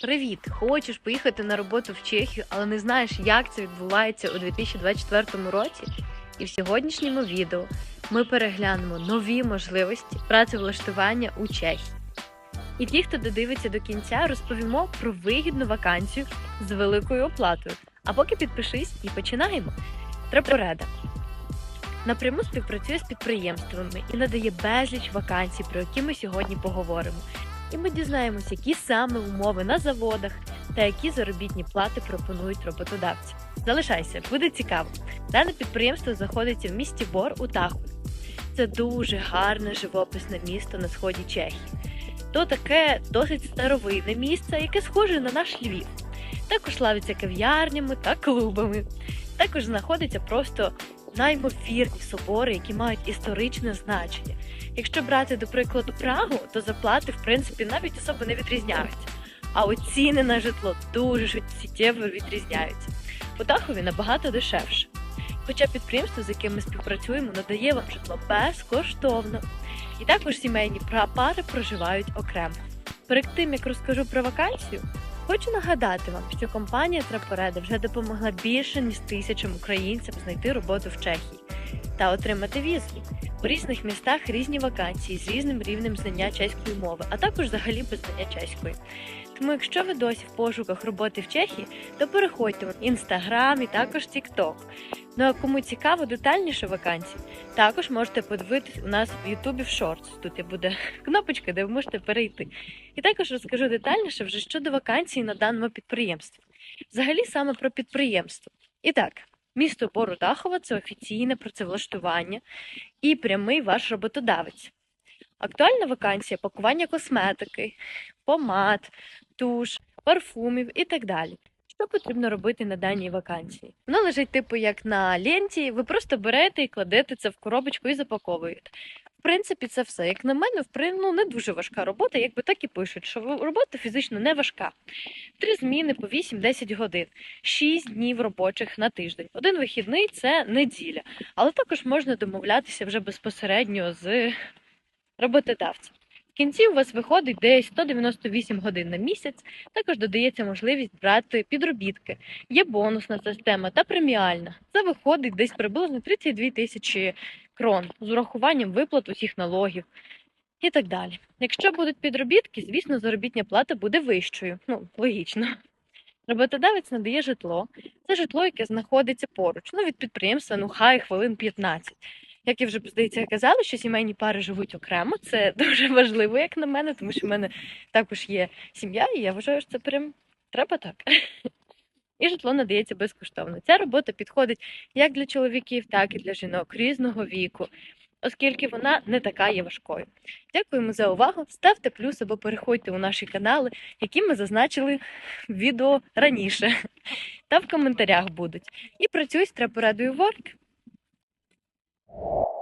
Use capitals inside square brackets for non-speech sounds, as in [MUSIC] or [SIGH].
Привіт! Хочеш поїхати на роботу в Чехію, але не знаєш, як це відбувається у 2024 році? І в сьогоднішньому відео ми переглянемо нові можливості працевлаштування у Чехії. І ті, хто додивиться до кінця, розповімо про вигідну вакансію з великою оплатою. А поки підпишись і починаємо. Трапореда напряму співпрацює з підприємствами і надає безліч вакансій, про які ми сьогодні поговоримо. І ми дізнаємося, які саме умови на заводах та які заробітні плати пропонують роботодавці. Залишайся, буде цікаво. Дане підприємство знаходиться в місті Бор у Тахові. Це дуже гарне живописне місто на сході Чехії. То таке досить старовинне місце, яке схоже на наш Львів. Також славиться кав'ярнями та клубами. Також знаходиться просто наймовірні собори, які мають історичне значення. Якщо брати, до прикладу, Прагу, то заплати, в принципі, навіть особо не відрізняються. А от ціни на житло дуже суттєво відрізняються. У Тахові набагато дешевше. Хоча підприємство, з яким ми співпрацюємо, надає вам житло безкоштовно. І також сімейні пари проживають окремо. Перед тим як розкажу про вакансію, хочу нагадати вам, що компанія Трапореда вже допомогла більше ніж тисячам українцям знайти роботу в Чехії та отримати візу. У різних містах різні вакансії з різним рівнем знання чеської мови, а також взагалі без знання чеської. Тому, якщо ви досі в пошуках роботи в Чехії, то переходьте в інстаграм і також TikTok. Ну а кому цікаво детальніше вакансії, також можете подивитись у нас в Ютубі в шортс. Тут і буде [LAUGHS] кнопочка, де ви можете перейти. І також розкажу детальніше вже щодо вакансій на даному підприємстві. Взагалі саме про підприємство. І так, місто Бородахова це офіційне працевлаштування і прямий ваш роботодавець. Актуальна вакансія пакування косметики, помад, туш, парфумів і так далі. Що потрібно робити на даній вакансії? Воно лежить типу як на ленті, ви просто берете і кладете це в коробочку і запаковуєте. В принципі, це все. Як на мене, в ну, не дуже важка робота, якби так і пишуть, що робота фізично не важка. Три зміни по 8-10 годин, 6 днів робочих на тиждень. Один вихідний це неділя, але також можна домовлятися вже безпосередньо з роботодавцем. Кінці у вас виходить десь 198 годин на місяць. Також додається можливість брати підробітки. Є бонусна система та преміальна. Це виходить десь приблизно 32 тисячі крон з урахуванням виплат усіх налогів і так далі. Якщо будуть підробітки, звісно, заробітня плата буде вищою. Ну, логічно. Роботодавець надає житло. Це житло, яке знаходиться поруч. Ну, від підприємства, ну хай хвилин 15. Як я вже здається казала, що сімейні пари живуть окремо. Це [LAUGHS] дуже важливо, як на мене, тому що в мене також є сім'я, і я вважаю, що це прям треба так. [LAUGHS] І житло надається безкоштовно. Ця робота підходить як для чоловіків, так і для жінок різного віку, оскільки вона не така є важкою. Дякуємо за увагу. Ставте плюс або переходьте у наші канали, які ми зазначили в відео раніше. [LAUGHS] Та в коментарях будуть. І працюй з трапорадою you